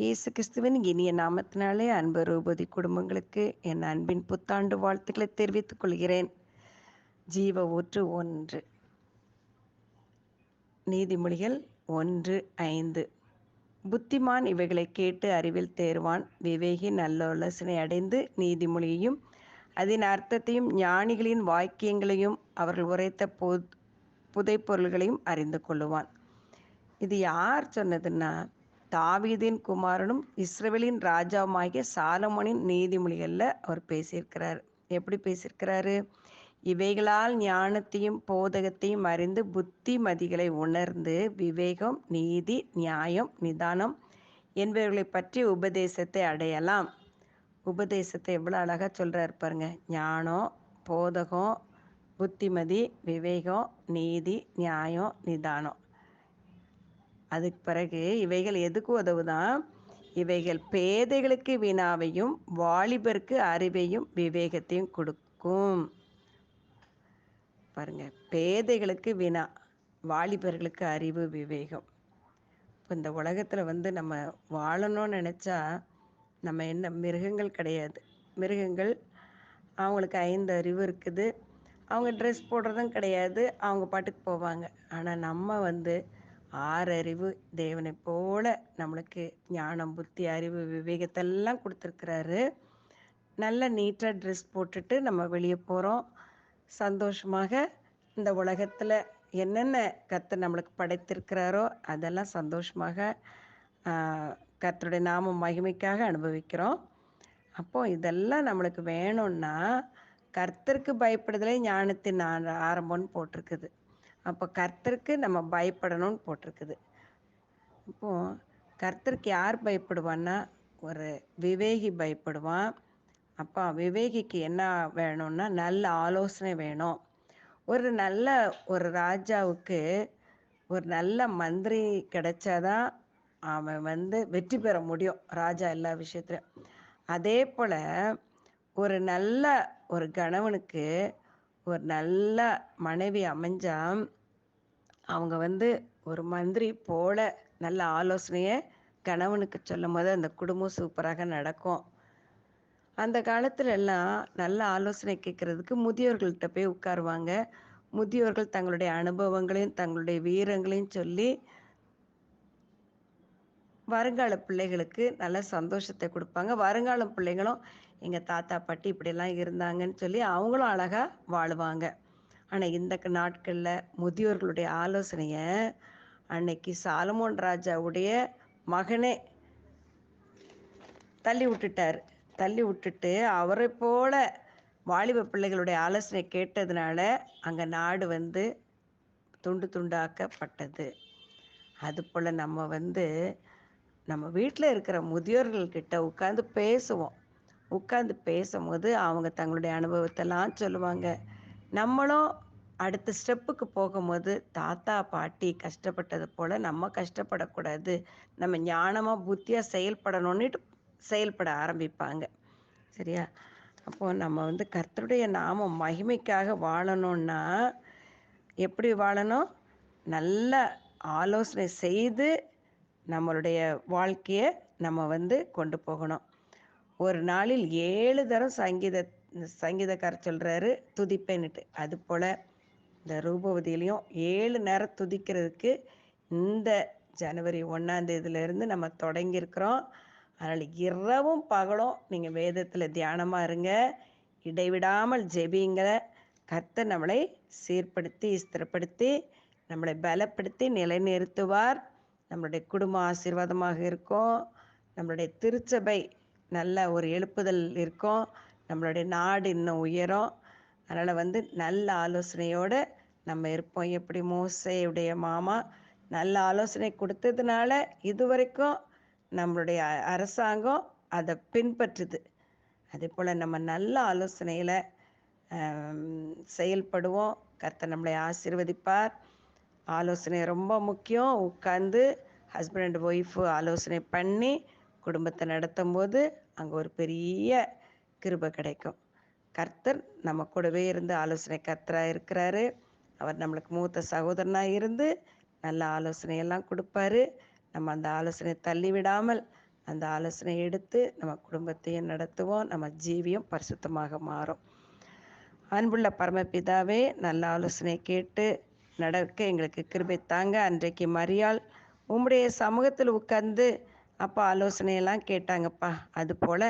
இயேசு கிறிஸ்துவின் இனிய நாமத்தினாலே அன்பு ரூபதி குடும்பங்களுக்கு என் அன்பின் புத்தாண்டு வாழ்த்துக்களை தெரிவித்துக் கொள்கிறேன். ஜீவ ஊற்று ஒன்று. நீதிமொழிகள் ஒன்று ஐந்து. புத்திமான் இவைகளை கேட்டு அறிவில் தேர்வான் விவேகி நல்ல அடைந்து நீதிமொழியையும் அதன் அர்த்தத்தையும் ஞானிகளின் வாக்கியங்களையும் அவர்கள் உரைத்த புதை புதைப்பொருள்களையும் அறிந்து கொள்ளுவான். இது யார் சொன்னதுன்னா தாவீதின் குமாரனும் இஸ்ரேலின் ராஜாவுமாகிய சாலமோனின் நீதிமொழிகளில் அவர் பேசியிருக்கிறார். எப்படி பேசியிருக்கிறாரு? இவைகளால் ஞானத்தையும் போதகத்தையும் அறிந்து புத்திமதிகளை உணர்ந்து விவேகம் நீதி நியாயம் நிதானம் என்பவர்களை பற்றி உபதேசத்தை அடையலாம். உபதேசத்தை எவ்வளோ அழகாக சொல்கிறார் பாருங்க. ஞானம் போதகம் புத்திமதி விவேகம் நீதி நியாயம் நிதானம். அதுக்கு பிறகு இவைகள் எதுக்கு உதவுதான் இவைகள் பேதைகளுக்கு வினாவையும் வாலிபருக்கு அறிவையும் விவேகத்தையும் கொடுக்கும். பாருங்க பேதைகளுக்கு வினா வாலிபர்களுக்கு அறிவு விவேகம். இப்போ இந்த உலகத்தில் வந்து நம்ம வாழணும்னு நினச்சா நம்ம என்ன மிருகங்கள் கிடையாது. மிருகங்கள் அவங்களுக்கு ஐந்து அறிவு இருக்குது. அவங்க ட்ரெஸ் போடுறதும் கிடையாது. அவங்க பாட்டுக்கு போவாங்க. ஆனால் நம்ம வந்து ஆறறிவு தேவனை போல நம்மளுக்கு ஞானம் புத்தி அறிவு விவேகத்தெல்லாம் கொடுத்துருக்குறாரு. நல்ல நீட்டாக ட்ரெஸ் போட்டுட்டு நம்ம வெளியே போகிறோம் சந்தோஷமாக இந்த உலகத்தில் என்னென்ன கத்து நம்மளுக்கு படைத்திருக்கிறாரோ அதெல்லாம் சந்தோஷமாக கர்த்தருடைய நாம மகிமைக்காக அனுபவிக்கிறோம். அப்போ இதெல்லாம் நம்மளுக்கு வேணும்னா கர்த்தருக்கு பயப்படுதலே ஞானத்தின் ஆரம்பம்னு போட்டிருக்குது. அப்போ கர்த்தருக்கு நம்ம பயப்படணும்னு போட்டிருக்குது. இப்போது கர்த்தருக்கு யார் பயப்படுவான்னா ஒரு விவேகி பயப்படுவான். அப்போ விவேகிக்கு என்ன வேணும்னா நல்ல ஆலோசனை வேணும். ஒரு நல்ல ஒரு ராஜாவுக்கு ஒரு நல்ல மந்திரி கிடைச்சாதான் அவன் வந்து வெற்றி பெற முடியும் ராஜா எல்லா விஷயத்துலையும் அதே போல் ஒரு நல்ல ஒரு கணவனுக்கு ஒரு நல்ல மனைவி அமைஞ்சா அவங்க வந்து ஒரு மந்திரி போல நல்ல ஆலோசனையை கணவனுக்கு சொல்லும் போது அந்த குடும்பம் சூப்பராக நடக்கும். அந்த காலத்துல எல்லாம் நல்ல ஆலோசனை கேட்கறதுக்கு முதியோர்கள்ட்ட போய் உட்காருவாங்க. முதியோர்கள் தங்களுடைய அனுபவங்களையும் தங்களுடைய வீரங்களையும் சொல்லி வருங்கால பிள்ளைகளுக்கு நல்ல சந்தோஷத்தை கொடுப்பாங்க. வருங்கால பிள்ளைங்களும் எங்கள் தாத்தா பாட்டி இப்படிலாம் இருந்தாங்கன்னு சொல்லி அவங்களும் அழகாக வாழுவாங்க. ஆனால் இந்த நாட்களில் முதியோர்களுடைய ஆலோசனையை அன்னைக்கு சாலமோன் ராஜாவுடைய மகனே தள்ளி விட்டுட்டார். தள்ளி விட்டுட்டு அவரை போல வாலிப பிள்ளைகளுடைய ஆலோசனை கேட்டதுனால அங்கே நாடு வந்து துண்டு துண்டாக்கப்பட்டது. அதுபோல் நம்ம வந்து நம்ம வீட்டில் இருக்கிற முதியோர்கள்கிட்ட உட்காந்து பேசுவோம். உட்காந்து பேசும்போது அவங்க தங்களுடைய அனுபவத்தெல்லாம் சொல்லுவாங்க. நம்மளும் அடுத்த ஸ்டெப்புக்கு போகும்போது தாத்தா பாட்டி கஷ்டப்பட்டது போல் நம்ம கஷ்டப்படக்கூடாது. நம்ம ஞானமாக புத்தியாக செயல்படணும்னுட்டு செயல்பட ஆரம்பிப்பாங்க. சரியா? அப்போது நம்ம வந்து கர்த்தருடைய நாம மகிமைக்காக வாழணும்னா எப்படி வாழணும்? நல்ல ஆலோசனை செய்து நம்மளுடைய வாழ்க்கையை நம்ம வந்து கொண்டு போகணும். ஒரு நாளில் ஏழு தரம் சங்கீத சங்கீதக்காரர் சொல்கிறாரு துதிப்பேன்னுட்டு. அது போல் இந்த ரூபவதியிலையும் ஏழு நேரம் துதிக்கிறதுக்கு இந்த ஜனவரி ஒன்றாந்தேதியிலேருந்து நம்ம தொடங்கியிருக்கிறோம். அதனால் இரவும் பகலும் நீங்கள் வேதத்தில் தியானமாக இருங்க. இடைவிடாமல் ஜெபிங்க கர்த்த நம்மளை சீர்படுத்தி ஸ்திரப்படுத்தி நம்மளை பலப்படுத்தி நிலைநிறுத்துவார். நம்மளுடைய குடும்பம் ஆசீர்வாதமாக இருக்கும். நம்மளுடைய திருச்சபை நல்ல ஒரு எழுப்புதல் இருக்கும். நம்மளுடைய நாடு இன்னும் உயரும். அதனால் வந்து நல்ல ஆலோசனையோடு நம்ம இருப்போம். எப்படி மோசையுடைய மாமா நல்ல ஆலோசனை கொடுத்ததுனால இது வரைக்கும் நம்மளுடைய அரசாங்கம் அதை பின்பற்றுது. அதே போல் நம்ம நல்ல ஆலோசனையில் செயல்படுவோம். கர்த்தர் நம்மளை ஆசீர்வதிப்பார். ஆலோசனை ரொம்ப முக்கியம். உட்காந்து ஹஸ்பண்ட் அண்ட் ஒய்ஃபு ஆலோசனை பண்ணி குடும்பத்தை நடத்தும் போது அங்கே ஒரு பெரிய கிருபை கிடைக்கும். கர்த்தர் நம்ம கூடவே இருந்து ஆலோசனை கர்த்தராக இருக்கிறாரு. அவர் நம்மளுக்கு மூத்த சகோதரனாக இருந்து நல்ல ஆலோசனையெல்லாம் கொடுப்பாரு. நம்ம அந்த ஆலோசனை தள்ளி விடாமல் அந்த ஆலோசனை எடுத்து நம்ம குடும்பத்தையும் நடத்துவோம். நம்ம ஜீவியம் பரிசுத்தமாக மாறும். அன்புள்ள பரமபிதாவே நல்ல ஆலோசனை கேட்டு நடக்க எங்களுக்கு கிருபை தாங்க. அன்றைக்கு மரியாள் உம்முடைய சமூகத்தில் உட்கார்ந்து அப்போ ஆலோசனையெல்லாம் கேட்டாங்கப்பா. அதுபோல்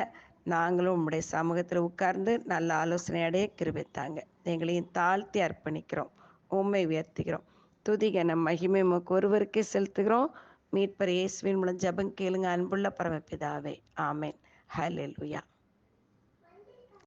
நாங்களும் உம்முடைய சமூகத்தில் உட்கார்ந்து நல்ல ஆலோசனை அடைய கிருபித்தாங்க. எங்களையும் தாழ்த்தி அர்ப்பணிக்கிறோம். உண்மை உயர்த்துகிறோம். துதிகன மகிமை உமக்கு ஒருவருக்கே செலுத்துகிறோம். மீட்பர் இயேசுவின் மூலம் ஜெபம் கேளுங்க. அன்புள்ள பரமபிதாவே. ஆமேன். ஹalleluya.